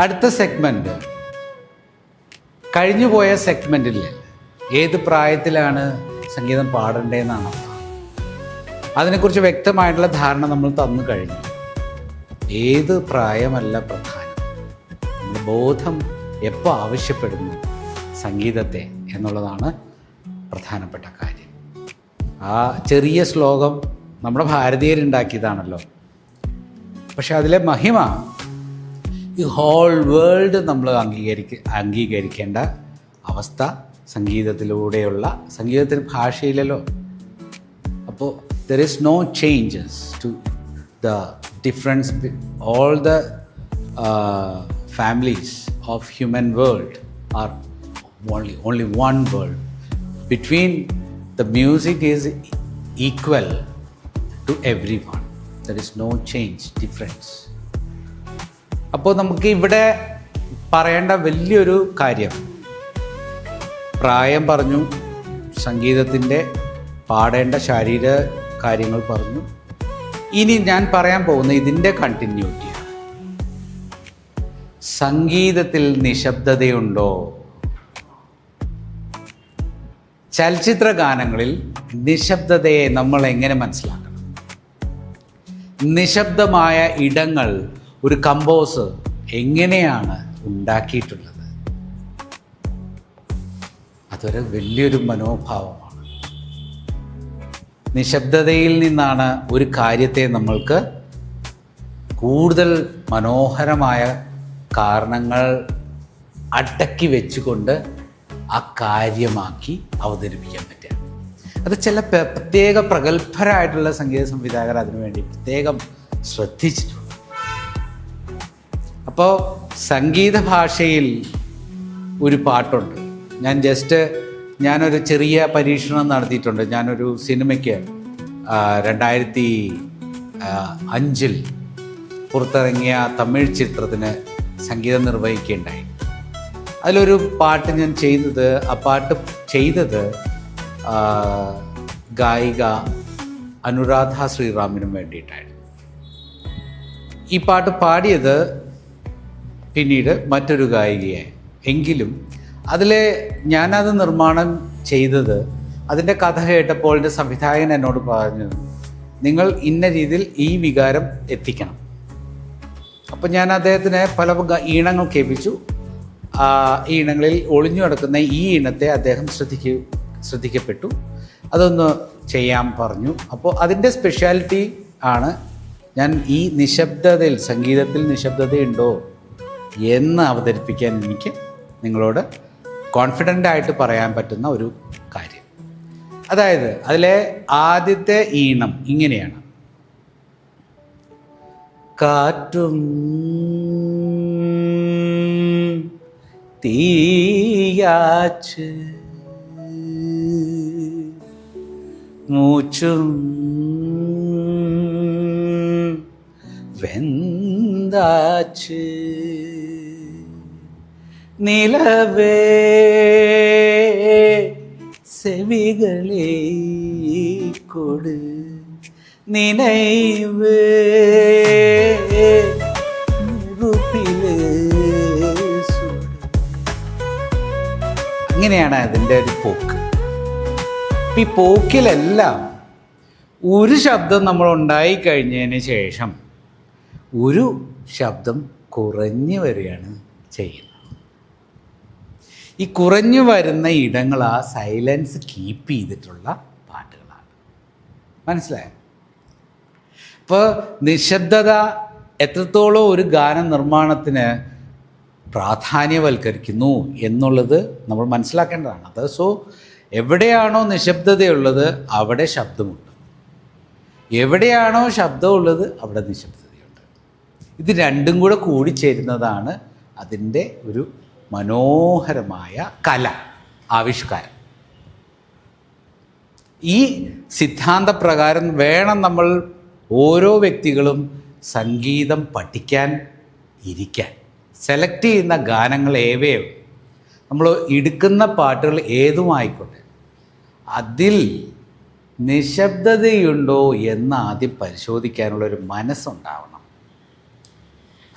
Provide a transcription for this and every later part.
അടുത്ത സെഗ്മെന്റ് കഴിഞ്ഞു പോയ സെഗ്മെന്റിൽ ഏത് പ്രായത്തിലാണ് സംഗീതം പാടേണ്ടതെന്നാണ് അതിനെക്കുറിച്ച് വ്യക്തമായിട്ടുള്ള ധാരണ നമ്മൾ തന്നു കഴിഞ്ഞു. ഏത് പ്രായമല്ല പ്രധാനം? ബോധം എപ്പോൾ ആവശ്യപ്പെടുന്നു സംഗീതത്തെ എന്നുള്ളതാണ് പ്രധാനപ്പെട്ട കാര്യം. ആ ചെറിയ ശ്ലോകം നമ്മുടെ ഭാരതീയരുണ്ടാക്കിയതാണല്ലോ. പക്ഷെ അതിലെ മഹിമ ഈ ഹോൾ വേൾഡ് നമ്മൾ അംഗീകരിക്ക അംഗീകരിക്കേണ്ട അവസ്ഥ സംഗീതത്തിലൂടെയുള്ള സംഗീതത്തിന് ഭാഷയില്ലല്ലോ അപ്പോൾ there is no changes to the difference all the families of human world are only only one world between the music is equal to every one there is no change difference അപ്പോൾ നമുക്ക് ഇവിടെ പറയേണ്ട വലിയൊരു കാര്യം. പ്രായം പറഞ്ഞു സംഗീതത്തിന്റെ പാടേണ്ട ശാരീര കാര്യങ്ങൾ പറഞ്ഞു. ഇനി ഞാൻ പറയാൻ പോകുന്ന ഇതിന്റെ കണ്ടിന്യൂറ്റി സംഗീതത്തിൽ നിശബ്ദതയുണ്ടോ? ചലച്ചിത്ര ഗാനങ്ങളിൽ നിശബ്ദതയെ നമ്മൾ എങ്ങനെ മനസ്സിലാക്കണം? നിശബ്ദമായ ഇടങ്ങൾ ഒരു കമ്പോസ് എങ്ങനെയാണ് ഉണ്ടാക്കിയിട്ടുള്ളത്? അതൊരു വലിയൊരു മനോഭാവമാണ്. നിശബ്ദതയിൽ നിന്നാണ് ഒരു കാര്യത്തെ നമ്മൾക്ക് കൂടുതൽ മനോഹരമായ കാരണങ്ങൾ അടക്കി വെച്ചുകൊണ്ട് ആ കാര്യമാക്കി അവതരിപ്പിക്കാൻ പറ്റുക. അത് ചില പ്രത്യേക പ്രഗത്ഭരായിട്ടുള്ള സംഗീത സംവിധായകർ അതിനുവേണ്ടി പ്രത്യേകം ശ്രദ്ധിച്ചിട്ടുണ്ട്. അപ്പോൾ സംഗീത ഭാഷയിൽ ഒരു പാട്ടുണ്ട്. ഞാൻ ജസ്റ്റ് ഞാനൊരു ചെറിയ പരീക്ഷണം നടത്തിയിട്ടുണ്ട്. ഞാനൊരു സിനിമയ്ക്ക് രണ്ടായിരത്തി അഞ്ചിൽ പുറത്തിറങ്ങിയ തമിഴ് ചിത്രത്തിന് സംഗീതം നിർവഹിക്കുകയുണ്ടായി. അതിലൊരു പാട്ട് ഞാൻ ചെയ്തത് ആ പാട്ട് ചെയ്തത് ഗായിക അനുരാധ ശ്രീറാമിനും വേണ്ടിയിട്ടായിരുന്നു. ഈ പാട്ട് പാടിയത് പിന്നീട് മറ്റൊരു ഗായികയായി എങ്കിലും അതിലെ ഞാനത് നിർമ്മാണം ചെയ്തത് അതിന്റെ കഥ കേട്ടപ്പോൾ എന്റെ സംവിധായകൻ എന്നോട് പറഞ്ഞു നിങ്ങൾ ഇന്ന രീതിയിൽ ഈ വികാരം എത്തിക്കണം. അപ്പം ഞാൻ അദ്ദേഹത്തിന് പല ഈണങ്ങൾ കേൾപ്പിച്ചു. ഈ ഇണങ്ങളിൽ ഒളിഞ്ഞു കിടക്കുന്ന ഈ ഇണത്തെ അദ്ദേഹം ശ്രദ്ധിക്കു ശ്രദ്ധിക്കപ്പെട്ടു. അതൊന്ന് ചെയ്യാൻ പറഞ്ഞു. അപ്പോൾ അതിന്റെ സ്പെഷ്യാലിറ്റി ആണ് ഞാൻ ഈ നിശബ്ദതയിൽ സംഗീതത്തിൽ നിശബ്ദതയുണ്ടോ? എന്ന് അവതരിപ്പിക്കാൻ എനിക്ക് നിങ്ങളോട് കോൺഫിഡന്റ് ആയിട്ട് പറയാൻ പറ്റുന്ന ഒരു കാര്യം. അതായത് അതിലെ ആദ്യത്തെ ഈണം ഇങ്ങനെയാണ്. കാറ്റും തീയാച്ച് മൂച്ചും വെന്താച്ച് നിലവേ செவிகளே கொடு நினைவு நெருப்பிலே சுடு. അങ്ങനെയാണ് അതിൻ്റെ ഒരു പോക്ക് ഇപ്പം ഈ പോക്കിലെല്ലാം ഒരു ശബ്ദം നമ്മൾ ഉണ്ടായി കഴിഞ്ഞതിന് ശേഷം ഒരു ശബ്ദം കുറഞ്ഞു വരികയാണ് ചെയ്യുന്നത്. ഈ കുറഞ്ഞു വരുന്ന ഇടങ്ങൾ ആ സൈലൻസ് കീപ്പ് ചെയ്തിട്ടുള്ള പാട്ടുകളാണ്. മനസ്സിലായോ? ഇപ്പോൾ നിശബ്ദത എത്രത്തോളം ഒരു ഗാന നിർമ്മാണത്തിന് പ്രാധാന്യവൽക്കരിക്കുന്നു എന്നുള്ളത് നമ്മൾ മനസ്സിലാക്കേണ്ടതാണ്. അത് സോ എവിടെയാണോ നിശബ്ദതയുള്ളത് അവിടെ ശബ്ദമുണ്ട്. എവിടെയാണോ ശബ്ദമുള്ളത് അവിടെ നിശബ്ദതയുണ്ട് ഇത് രണ്ടും കൂടെ കൂടിച്ചേരുന്നതാണ് അതിന്റെ ഒരു മനോഹരമായ കല ആവിഷ്കാരം. ഈ സിദ്ധാന്തപ്രകാരം വേണം നമ്മൾ ഓരോ വ്യക്തികളും സംഗീതം പഠിക്കാൻ ഇരിക്കാൻ. സെലക്ട് ചെയ്യുന്ന ഗാനങ്ങൾ ഏവയോ നമ്മൾ എടുക്കുന്ന പാട്ടുകൾ ഏതുമായിക്കോട്ടെ അതിൽ നിശബ്ദതയുണ്ടോ എന്ന് ആദ്യം പരിശോധിക്കാനുള്ളൊരു മനസ്സുണ്ടാവണം.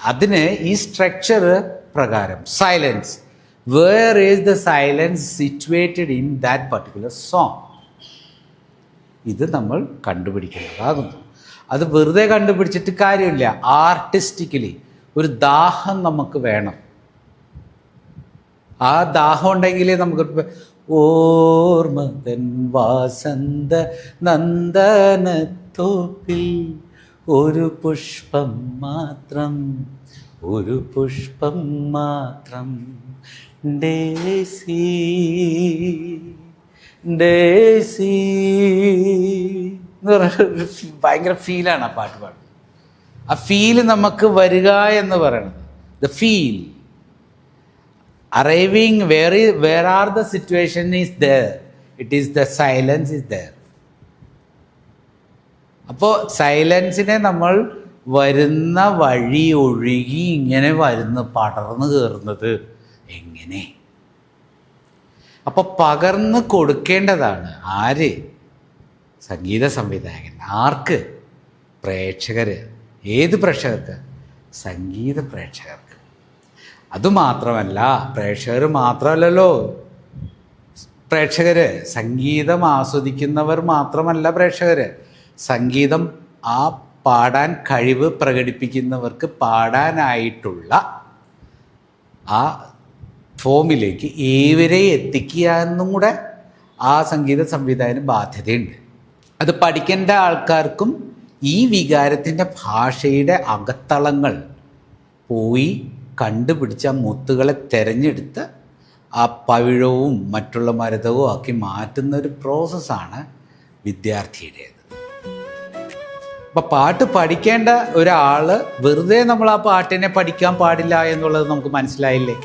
അതിന് ഈ സ്ട്രക്ചർ പ്രകാരം silence where is the silence situated in that particular song ഇത് നമ്മൾ കണ്ടുപിടിക്കേണ്ടതാകുന്നു. അത് വെറുതെ കണ്ടുപിടിച്ചിട്ട് കാര്യമില്ല. ആർട്ടിസ്റ്റിക്കലി ഒരു ദാഹം നമുക്ക് വേണം. ആ ദാഹം ഉണ്ടെങ്കിലേ നമുക്ക് ഓർമ്മതൻ വാസന്ത നന്ദനത്തോപ്പിൽ ഒരു പുഷ്പം മാത്രം ഒരു പുഷ്പം മാത്രം. Daisy daisy. ഭയങ്കര ഫീലാണ് ആ പാട്ട് പാടുന്നത്. ആ ഫീൽ നമുക്ക് വരിക എന്ന് പറയണത്. The feel arriving where where are the situation is there it is the silence is there. അപ്പോൾ സൈലൻസിനെ നമ്മൾ വരുന്ന വഴി ഒഴുകി ഇങ്ങനെ വരുന്ന പടർന്നു കയറുന്നത്. എങ്ങനെ? അപ്പോൾ പകർന്ന് കൊടുക്കേണ്ടതാണ്. ആര്? സംഗീത സംവിധായകൻ. ആർക്ക്? പ്രേക്ഷകർ ഏത് പ്രേക്ഷകർക്ക്? സംഗീത പ്രേക്ഷകർക്ക്. അതുമാത്രമല്ല പ്രേക്ഷകർ മാത്രമല്ലല്ലോ. പ്രേക്ഷകർ സംഗീതം ആസ്വദിക്കുന്നവർ മാത്രമല്ല പ്രേക്ഷകർ സംഗീതം ആ പാടാൻ കഴിവ് പ്രകടിപ്പിക്കുന്നവർക്ക് പാടാനായിട്ടുള്ള ആ ഫോമിലേക്ക് ഏവരെ എത്തിക്കുക എന്നും കൂടെ ആ സംഗീത സംവിധായകന് ബാധ്യതയുണ്ട്. അത് പഠിക്കേണ്ട ആൾക്കാർക്കും ഈ വികാരത്തിന്റെ ഭാഷയുടെ അകത്തളങ്ങൾ പോയി കണ്ടുപിടിച്ച മുത്തുകളെ തിരഞ്ഞെടുത്ത് ആ പവിഴവും മറ്റുള്ള മരുതവും ആക്കി മാറ്റുന്ന ഒരു പ്രോസസ്സാണ് വിദ്യാർത്ഥിയുടേത്. അപ്പം പാട്ട് പഠിക്കേണ്ട ഒരാൾ വെറുതെ നമ്മൾ ആ പാട്ടിനെ പഠിക്കാൻ പാടില്ല എന്നുള്ളത് നമുക്ക് മനസ്സിലായില്ലേ?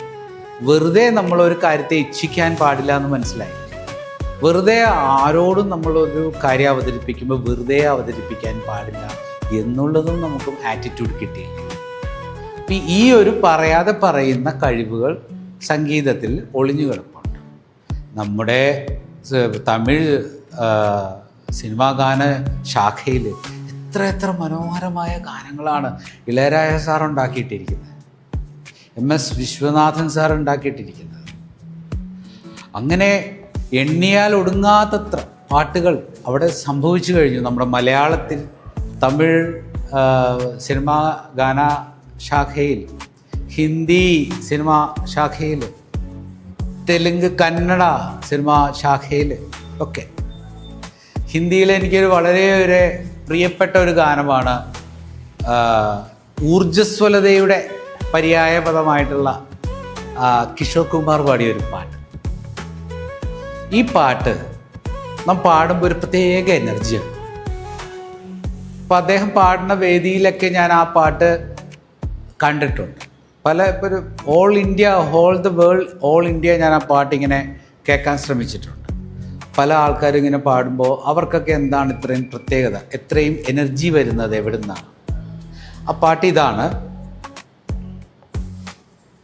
വെറുതെ നമ്മൾ ഒരു കാര്യത്തെ ഇച്ഛിക്കാൻ പാടില്ല എന്ന് മനസ്സിലായി. വെറുതെ ആരോടും നമ്മളൊരു കാര്യം അവതരിപ്പിക്കുമ്പോൾ വെറുതെ അവതരിപ്പിക്കാൻ പാടില്ല എന്നുള്ളതും നമുക്ക് ആറ്റിറ്റ്യൂഡ് കിട്ടിയില്ല അപ്പം ഈ ഒരു പറയാതെ പറയുന്ന കഴിവുകൾ സംഗീതത്തിൽ ഒളിഞ്ഞു കിടപ്പുണ്ട്. നമ്മുടെ തമിഴ് സിനിമാ ഗാന ശാഖയിൽ എത്ര എത്ര മനോഹരമായ ഗാനങ്ങളാണ് ഇളയരായ സാർ ഉണ്ടാക്കിയിട്ടിരിക്കുന്നത്. എം എസ് വിശ്വനാഥൻ സാർ ഉണ്ടാക്കിയിട്ടിരിക്കുന്നത്. അങ്ങനെ എണ്ണിയാൽ ഒടുങ്ങാത്തത്ര പാട്ടുകൾ അവിടെ സംഭവിച്ചു കഴിഞ്ഞു. നമ്മുടെ മലയാളത്തിൽ തമിഴ് സിനിമാ ഗാന ശാഖയിൽ ഹിന്ദി സിനിമാ ശാഖയിൽ തെലുങ്ക് കന്നഡ സിനിമാ ശാഖയിൽ ഒക്കെ. ഹിന്ദിയിൽ എനിക്കൊരു വളരെ ഒരു പ്രിയപ്പെട്ട ഒരു ഗാനമാണ് ഊർജസ്വലതയുടെ പര്യായ പദമായിട്ടുള്ള കിഷോർ കുമാർ പാടിയ ഒരു പാട്ട്. ഈ പാട്ട് നാം പാടുമ്പോൾ ഒരു പ്രത്യേക എനർജിയാണ് അപ്പം അദ്ദേഹം പാടുന്ന വേദിയിലൊക്കെ ഞാൻ ആ പാട്ട് കണ്ടിട്ടുണ്ട്. പല ഇപ്പോൾ ഒരു all India whole the world all India ഞാൻ ആ പാട്ട് ഇങ്ങനെ കേൾക്കാൻ ശ്രമിച്ചിട്ടുണ്ട്. പല ആൾക്കാരും ഇങ്ങനെ പാടുമ്പോൾ അവർക്കൊക്കെ എന്താണ് ഇത്രയും പ്രത്യേകത? എത്രയും എനർജി വരുന്നത് എവിടെ നിന്നാണ് ആ പാട്ട് ഇതാണ്.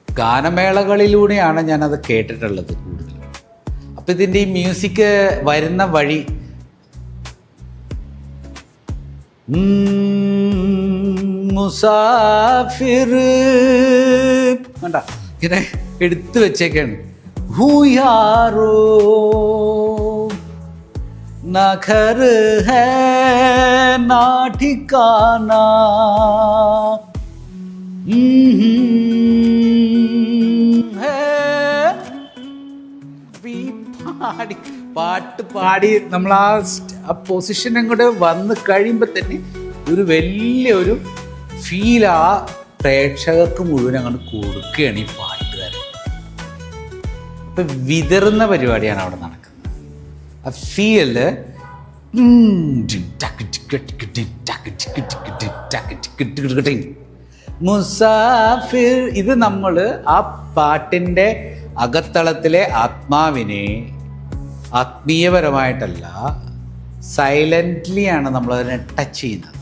ഗാനമേളകളിലൂടെയാണ് ഞാനത് കേട്ടിട്ടുള്ളത് കൂടുതലും. അപ്പം ഇതിന്റെ ഈ മ്യൂസിക് വരുന്ന വഴി മുസാഫിർ കണ്ട? ഇങ്ങനെ എടുത്തു വെച്ചേക്കാണ്. ഹൂയാറോ നഖർ ഹേ നാ ठिकाना ഹേ അപ്പൊ ഈ പാടി പാട്ട് പാടി നമ്മൾ ആ സ്റ്റ്- ആ പൊസിഷൻ അങ്ങോട്ട് വന്ന് കഴിയുമ്പോൾ തന്നെ ഒരു വലിയ ഒരു ഫീൽ ആ പ്രേക്ഷകർക്ക് മുഴുവൻ അങ്ങോട്ട് കൊടുക്കുകയാണ് ഈ പാട്ടുകാരൻ അപ്പൊ വിതറുന്ന പരിപാടിയാണ് അവിടെ നടക്കുന്നത് ഫീൽ മുസാഫിർ ഇത് നമ്മൾ ആ പാട്ടിന്റെ അകത്തളത്തിലെ ആത്മാവിനെ ആത്മീയപരമായിട്ടല്ല സൈലന്റ്ലിയാണ് നമ്മളതിനെ ടച്ച് ചെയ്യുന്നത്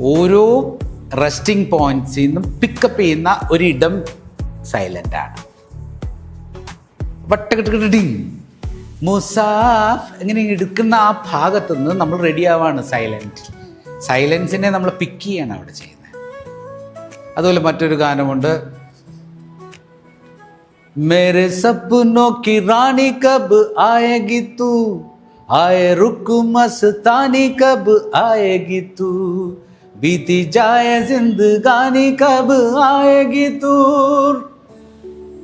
ഓരോ റെസ്റ്റിംഗ് പോയിന്റ്സിൽ നിന്നും പിക്കപ്പ് ചെയ്യുന്ന ഒരിടം സൈലന്റ് ആണ് വട്ടകട്ടിങ് മുസാഫ് ഇങ്ങനെ എടുക്കുന്ന ആ ഭാഗത്ത് നിന്ന് നമ്മൾ റെഡി ആവാണ് സൈലൻറ്റ് സൈലൻസിനെ നമ്മൾ പിക്ക് ചെയ്യാണ് അവിടെ ചെയ്യുന്നത് അതുപോലെ മറ്റൊരു ഗാനമുണ്ട് मेरे सपनों की रानी कब आएगी तू आए रुक मस्तानी कब आएगी तू बीती जाए जिंदगानी कब आएगी तू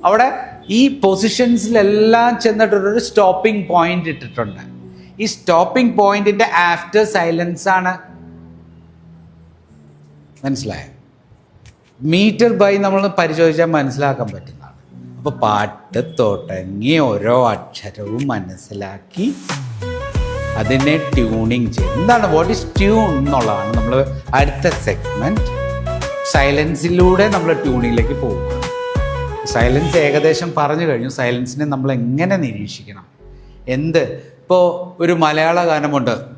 അവിടെ ഈ പൊസിഷൻസിലെല്ലാം ചെന്നിട്ടൊരു സ്റ്റോപ്പിംഗ് പോയിന്റ് ഇട്ടിട്ടുണ്ട്. ഈ സ്റ്റോപ്പിംഗ് പോയിന്റിന്റെ ആഫ്റ്റർ സൈലൻസ് ആണ്. മനസ്സിലായ? മീറ്റർ ബൈ നമ്മൾ പരിശോധിച്ചാൽ മനസ്സിലാക്കാൻ പറ്റുന്നതാണ്. അപ്പോൾ പാട്ട് തുടങ്ങി ഓരോ അക്ഷരവും മനസ്സിലാക്കി അതിനെ ട്യൂണിങ് ചെയ്യും. എന്താണ്? വാട്ട് ഈസ് ട്യൂൺ എന്നുള്ളതാണ് നമ്മൾ അടുത്ത സെഗ്മെന്റ് സൈലൻസിലൂടെ നമ്മൾ ട്യൂണിങ്ങിലേക്ക് പോകുക സൈലൻസ് ഏകദേശം പറഞ്ഞു കഴിഞ്ഞു. സൈലൻസിനെ നമ്മൾ എങ്ങനെ നിരീക്ഷിക്കണം? എന്ത്? ഇപ്പോൾ ഒരു മലയാള ഗാനമുണ്ട്.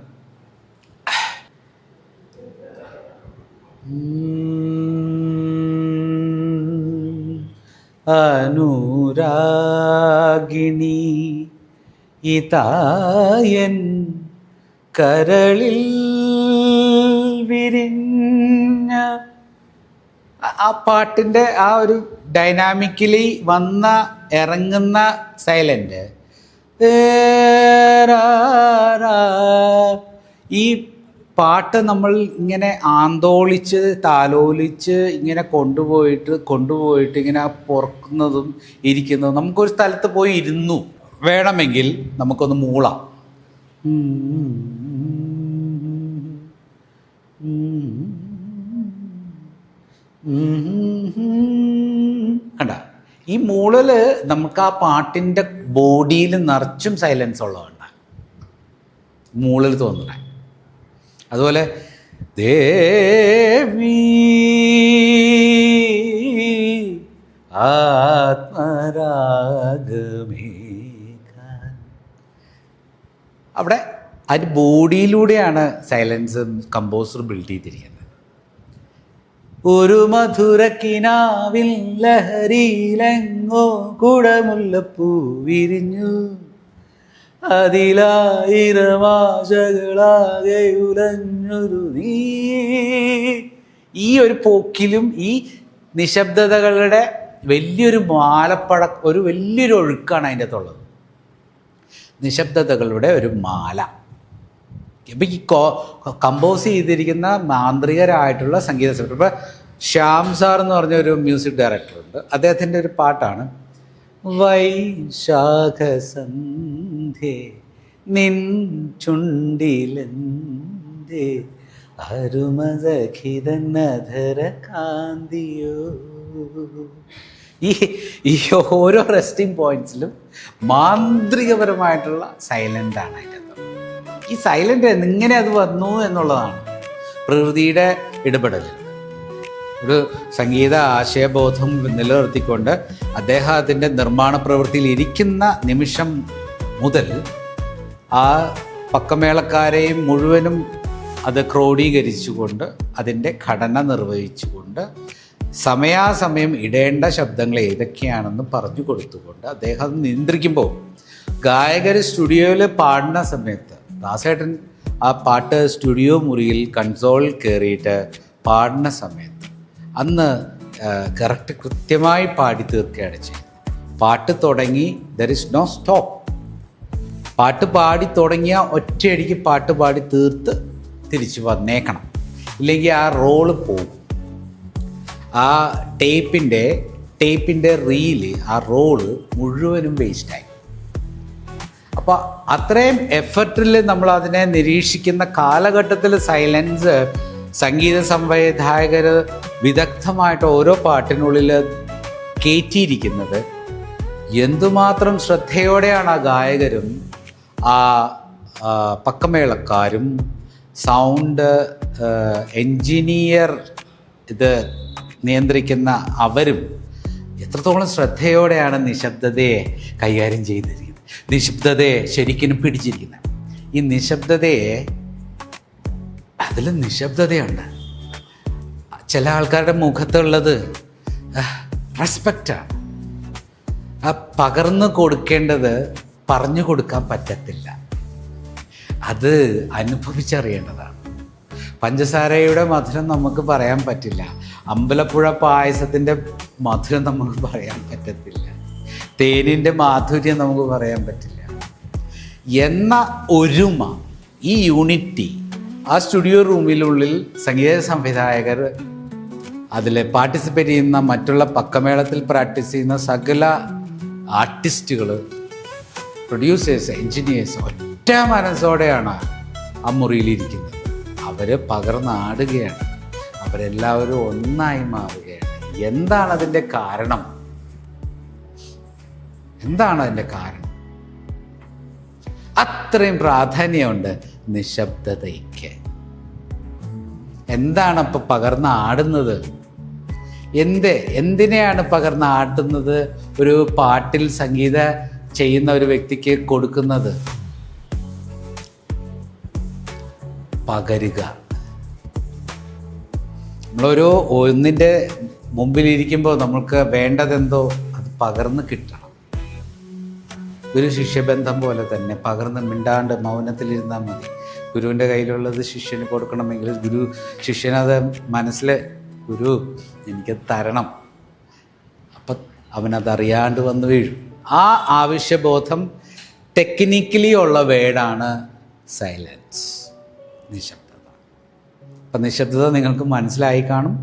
അനുരാഗിണി ഇതായൻ കരളിൽ വിരിഞ്ഞ ആ- പാട്ടിന്റെ ആ ഒരു ഡൈനാമിക്കലി വന്ന ഇറങ്ങുന്ന സൈലന്റ് ഈ പാട്ട് നമ്മൾ ഇങ്ങനെ ആന്തോളിച്ച് താലോലിച്ച് ഇങ്ങനെ കൊണ്ടുപോയിട്ട് കൊണ്ടുപോയിട്ട് ഇങ്ങനെ പുറക്കുന്നതും ഇരിക്കുന്നതും നമുക്കൊരു സ്ഥലത്ത് പോയി ഇരുന്നു. വേണമെങ്കിൽ നമുക്കൊന്ന് മൂളാം. കണ്ട. ഈ മൂളൽ നമുക്ക് ആ പാട്ടിന്റെ ബോഡിയിൽ നിറച്ചും സൈലൻസ് ഉള്ളതുകൊണ്ട് മൂളൽ തോന്നണേ അതുപോലെ ദേവി അവിടെ ആ ബോഡിയിലൂടെയാണ് സൈലൻസ് കമ്പോസർ ബിൽഡ് ചെയ്തിരിക്കുന്നത്. ഒരു മധുരക്കിനാവിൽ ലഹരിയിലെങ്ങോ കുടമുല്ലപ്പൂ വിരിഞ്ഞു. അതിലായിരമാശകളാകെ ഉലഞ്ഞൊരു നീ. ഈ ഒരു പോക്കിലും ഈ നിശബ്ദതകളുടെ വലിയൊരു മാലപ്പഴ ഒരു വലിയൊരു ഒഴുക്കാണ് അതിന്റെ അകത്തുള്ളത്. നിശബ്ദതകളുടെ ഒരു മാല. ഇപ്പം ഈ കോ കമ്പോസ് ചെയ്തിരിക്കുന്ന മാന്ത്രികരായിട്ടുള്ള സംഗീത സംഗീതം ഇപ്പം ശ്യാം സാർ എന്ന് പറഞ്ഞ ഒരു മ്യൂസിക് ഡയറക്ടർ ഉണ്ട്. അദ്ദേഹത്തിന്റെ ഒരു പാട്ടാണ്. വൈശാഖസന്ധ്യേ നിൻ ചുണ്ടിലെന്തേ കാന്തിയോ ഈ ഈ ഓരോ റെസ്റ്റിംഗ് പോയിന്റ്സിലും മാന്ത്രികപരമായിട്ടുള്ള സൈലന്റാണ് അതിന്റെ ഈ സൈലന്റ് എങ്ങനെ അത് വന്നു എന്നുള്ളതാണ്. പ്രകൃതിയുടെ ഇടപെടൽ. ഒരു സംഗീത ആശയബോധം നിലനിർത്തിക്കൊണ്ട് അദ്ദേഹത്തിന്റെ നിർമ്മാണ പ്രവൃത്തിയിൽ ഇരിക്കുന്ന നിമിഷം മുതൽ ആ പക്കമേളക്കാരെയും മുഴുവനും അത് ക്രോഡീകരിച്ചുകൊണ്ട് അതിന്റെ ഘടന നിർവഹിച്ചുകൊണ്ട് സമയാസമയം ഇടേണ്ട ശബ്ദങ്ങൾ ഏതൊക്കെയാണെന്ന് പറഞ്ഞു കൊടുത്തുകൊണ്ട് അദ്ദേഹം നിയന്ത്രിക്കുമ്പോൾ ഗായകർ സ്റ്റുഡിയോയിൽ പാടുന്ന സമയത്ത് ദാസേട്ടൻ ആ പാട്ട് സ്റ്റുഡിയോ മുറിയിൽ കൺസോൾ കയറിയിട്ട് പാടുന്ന സമയത്ത് അന്ന് കറക്റ്റ് കൃത്യമായി പാടി തീർക്കുകയാണ് ചെയ്യുന്നത് പാട്ട് തുടങ്ങി ദർ ഇസ് നോ സ്റ്റോപ്പ് പാട്ട് പാടി തുടങ്ങിയ ഒറ്റയടിക്ക് പാട്ട് പാടി തീർത്ത് തിരിച്ചു വന്നേക്കണം. ഇല്ലെങ്കിൽ ആ റോൾ പോകും. ആ ടേപ്പിന്റെ ടേപ്പിന്റെ റീൽ ആ റോൾ മുഴുവനും വേസ്റ്റായി അപ്പോൾ അത്രയും എഫർട്ടിൽ നമ്മൾ അതിനെ നിരീക്ഷിക്കുന്ന കാലഘട്ടത്തിൽ സൈലൻസ് സംഗീത സംവിധായകർ വിദഗ്ധമായിട്ട് ഓരോ പാട്ടിനുള്ളിൽ കയറ്റിയിരിക്കുന്നത് എന്തുമാത്രം ശ്രദ്ധയോടെയാണ് ആ ഗായകരും ആ പക്കമേളക്കാരും സൗണ്ട് എൻജിനീയർ ഇത് നിയന്ത്രിക്കുന്ന അവരും എത്രത്തോളം ശ്രദ്ധയോടെയാണ് നിശബ്ദതയെ കൈകാര്യം ചെയ്തിരിക്കുന്നത്. നിശബ്ദതയെ ശരിക്കും പിടിച്ചിരിക്കുന്നത് ഈ നിശബ്ദതയെ അതിൽ നിശബ്ദതയുണ്ട്. ചില ആൾക്കാരുടെ മുഖത്തുള്ളത് റെസ്പെക്റ്റാണ് ആ പകർന്നു കൊടുക്കേണ്ടത് പറഞ്ഞു കൊടുക്കാൻ പറ്റത്തില്ല. അത് അനുഭവിച്ചറിയേണ്ടതാണ്. പഞ്ചസാരയുടെ മധുരം നമുക്ക് പറയാൻ പറ്റില്ല. അമ്പലപ്പുഴ പായസത്തിന്റെ മധുരം നമുക്ക് പറയാൻ പറ്റത്തില്ല. തേനിന്റെ മാധുര്യം നമുക്ക് പറയാൻ പറ്റില്ല. എന്ന ഒരുമ ഈ യൂണിറ്റി ആ സ്റ്റുഡിയോ റൂമിനുള്ളിൽ സംഗീത സംവിധായകർ അതിൽ പാർട്ടിസിപ്പേറ്റ് ചെയ്യുന്ന മറ്റുള്ള പക്കമേളത്തിൽ പ്രാക്ടീസ് ചെയ്യുന്ന സകല ആർട്ടിസ്റ്റുകൾ പ്രൊഡ്യൂസേഴ്സ് എൻജിനീയേഴ്സ് ഒറ്റ മനസ്സോടെയാണ് ആ മുറിയിലിരിക്കുന്നത്. അവർ പകർന്നാടുകയാണ് അവരെല്ലാവരും ഒന്നായി മാറുകയാണ്. എന്താണ് അതിന്റെ കാരണം? എന്താണ് അതിന്റെ കാരണം? അത്രയും പ്രാധാന്യമുണ്ട് നിശബ്ദതയ്ക്ക്. എന്താണ് അപ്പൊ പകർന്ന് ആടുന്നത്? എന്ത് എന്തിനെയാണ് പകർന്ന് ആട്ടുന്നത്? ഒരു പാട്ടിൽ സംഗീത ചെയ്യുന്ന ഒരു വ്യക്തിക്ക് കൊടുക്കുന്നത്? പകരുക. നമ്മളൊരു ഒന്നിന്റെ മുമ്പിലിരിക്കുമ്പോൾ നമ്മൾക്ക് വേണ്ടതെന്തോ അത് പകർന്ന് കിട്ടണം. ഒരു ശിഷ്യബന്ധം പോലെ തന്നെ പകർന്ന് മിണ്ടാണ്ട് മൗനത്തിലിരുന്നാൽ മതി. ഗുരുവിന്റെ കയ്യിലുള്ളത് ശിഷ്യന് കൊടുക്കണമെങ്കിൽ ഗുരു ശിഷ്യനത് മനസ്സിൽ ഗുരു എനിക്ക് തരണം. അപ്പം അവനതറിയാണ്ട് വന്ന് വീഴും. ആ ആവശ്യബോധം ടെക്നിക്കലി ഉള്ള വേഡാണ് സൈലൻസ് നിശബ്ദത. അപ്പം നിശബ്ദത നിങ്ങൾക്ക് മനസ്സിലായി കാണും.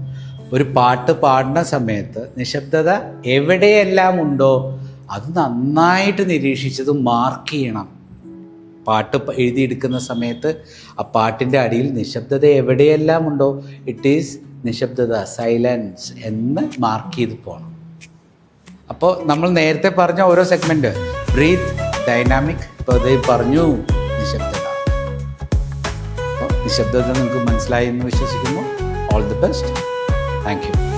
ഒരു പാട്ട് പാടുന്ന സമയത്ത് നിശബ്ദത എവിടെയെല്ലാം ഉണ്ടോ അത് നന്നായിട്ട് നിരീക്ഷിച്ചത് മാർക്ക് ചെയ്യണം. പാട്ട് എഴുതിയെടുക്കുന്ന സമയത്ത് ആ പാട്ടിന്റെ അടിയിൽ നിശബ്ദത എവിടെയെല്ലാം ഉണ്ടോ ഇറ്റ് ഈസ് നിശബ്ദത സൈലൻസ് എന്ന് മാർക്ക് ചെയ്ത് പോകണം അപ്പോൾ നമ്മൾ നേരത്തെ പറഞ്ഞ ഓരോ സെഗ്മെന്റ് ബ്രീത്ത് ഡൈനാമിക് ഇപ്പോൾ പറഞ്ഞു നിശബ്ദത. അപ്പോൾ നിശബ്ദത നിങ്ങൾക്ക് മനസ്സിലായി എന്ന് വിശ്വസിക്കുന്നു. All the best thank you